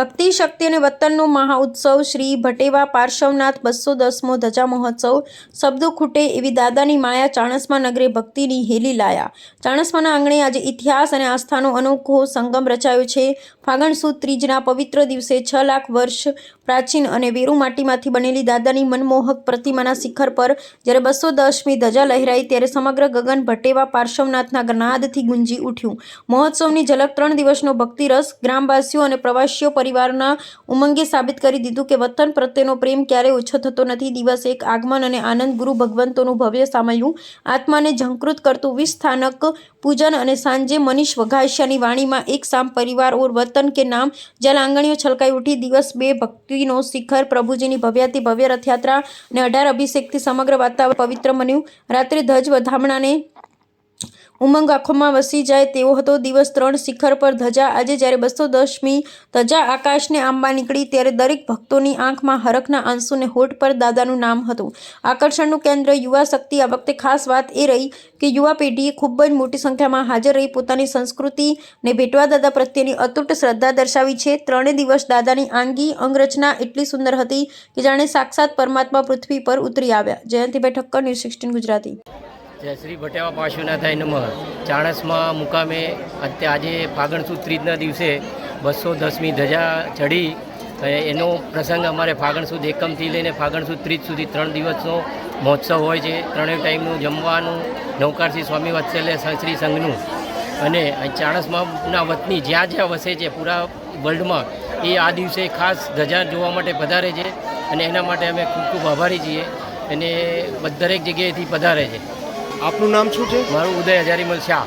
ભક્તિ શક્તિ અને વતનનો મહાઉત્સવ શ્રી ભટેવા પાર્શ્વનાથ બસો દસમો ધજા મહોત્સવ શબ્દો ખૂટે એવી દાદાની માયા ચાણસ્મા નગરે ભક્તિની હેલી લાયા. ચાણસ્માના આંગણે આજે ઇતિહાસ અને આસ્થાનો અનોખો સંગમ રચાયો છે. ફાગણ સુદ ત્રીજના પવિત્ર દિવસે છ લાખ વર્ષ પ્રાચીન અને વેરુ માટીમાંથી બનેલી દાદાની મનમોહક પ્રતિમાના શિખર પર જ્યારે બસો દસમી ધજા લહેરાઈ ત્યારે સમગ્ર ગગન ભટેવા પાર્શ્વનાથના નાદથી ગુંજી ઉઠ્યું. મહોત્સવની ઝલક ત્રણ દિવસનો ભક્તિરસ, ગ્રામવાસીઓ અને પ્રવાસીઓ પરિવારના ઉમંગે સાબિત કરી દીધું કે વતન પ્રત્યેનો પ્રેમ ક્યારેય ઓછો થતો નથી. દિવસ એક આગમન અને આનંદ ગુરુ ભગવંતોનું ભવ્ય સામયું. આત્માને ઝંકૃત કરતું વિસ્થાનક પૂજન અને સાંજે મનીષ વઘાસિયાની વાણીમાં એક સામ પરિવાર ઓર વતન કે નામ, જ્યાં આંગણીઓ છલકાઈ ઉઠી દિવસ બે ભક્તિનો શિખર પ્રભુજીની ભવ્યાતિ ભવ્ય રથયાત્રા અને અઢાર અભિષેકથી સમગ્ર વાતાવરણ પવિત્ર બન્યું. રાત્રે ધ્વજ વધામણાને ઉમંગ આંખોમાં વસી જાય તેવો હતો. દિવસ ત્રણ શિખર પર ધજા આજે જ્યારે બસો દસમી ધજા આકાશને આંબા નીકળી ત્યારે દરેક ભક્તોની આંખમાં હરખના આંસુને હોઠ પર દાદાનું નામ હતું. આકર્ષણનું કેન્દ્ર યુવા શક્તિ આ વખતે ખાસ વાત એ રહી કે યુવા પેઢીએ ખૂબ જ મોટી સંખ્યામાં હાજર રહી પોતાની સંસ્કૃતિ ને ભેટવા દાદા પ્રત્યેની અતૂટ શ્રદ્ધા દર્શાવી છે. ત્રણેય દિવસ દાદાની આંગી અંગરચના એટલી સુંદર હતી કે જાણે સાક્ષાત પરમાત્મા પૃથ્વી પર ઉતરી આવ્યા. Jayantibhai Thakkar, news sixteen Gujarati. જય શ્રી ભટેવા પાર્શ્વનાથાય નમઃ. ચાણસમાં મુકામે આજે ફાગણ સુદ ત્રીજના દિવસે બસો દસમી ધજા ચડી. એનો પ્રસંગ અમારે ફાગણ સુદ એકમથી લઈને ફાગણ સુદ ત્રીજ સુધી ત્રણ દિવસનો મહોત્સવ હોય છે. ત્રણેય ટાઈમનું જમવાનું, નૌકારસિંહ સ્વામી વત્સલ્ય શ્રી સંઘનું. અને ચાણસમાના વતની જ્યાં જ્યાં વસે છે પૂરા વર્લ્ડમાં, એ આ દિવસે ખાસ ધજા જોવા માટે પધારે છે. અને એના માટે અમે ખૂબ ખૂબ આભારી છીએ. અને દરેક જગ્યાએથી પધારે છે. આપનું નામ શું છે? મારું ઉદય હજારીમલ શાહ.